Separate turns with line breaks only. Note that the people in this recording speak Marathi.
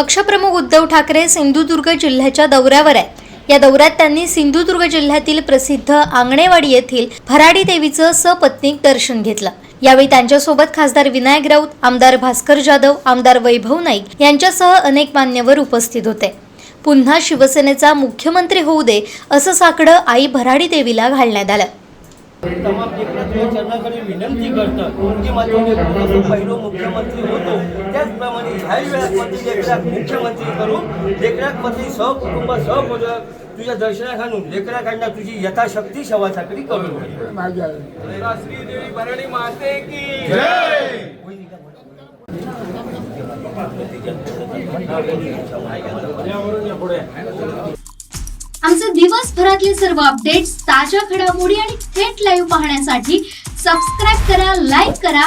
पक्षप्रमुख उद्धव ठाकरे सिंधुदुर्ग जिल्ह्याच्या दौऱ्यावर आहेत. या दौऱ्यात त्यांनी सिंधुदुर्ग जिल्ह्यातील प्रसिद्ध आंगणेवाडी येथील भराडी देवीचं सपत्नीक दर्शन घेतलं. यावेळी त्यांच्यासोबत खासदार विनायक राऊत आमदार भास्कर जाधव आमदार वैभव नाईक यांच्यासह अनेक मान्यवर उपस्थित होते. पुन्हा शिवसेनेचा मुख्यमंत्री होऊ दे असं साकडं आई भराडी देवीला घालण्यात आलं.
विनंती करतात. की मुख्यमंत्री वेळात मध्ये लेकराक मुख्यमंत्री करून लेकराकमध्ये सहकुटुंब सहपरिवार तुझ्या दर्शनात आणून लेकराकडनं तुझी यथाशक्ती सेवा चाकरी करून.
श्रीदेवी भरणी माते की
आमचे दिवसभरातले सर्व अपडेट्स ताज्या घडामोडी आणि थेट लाईव्ह पाहण्यासाठी सबस्क्राईब करा लाईक करा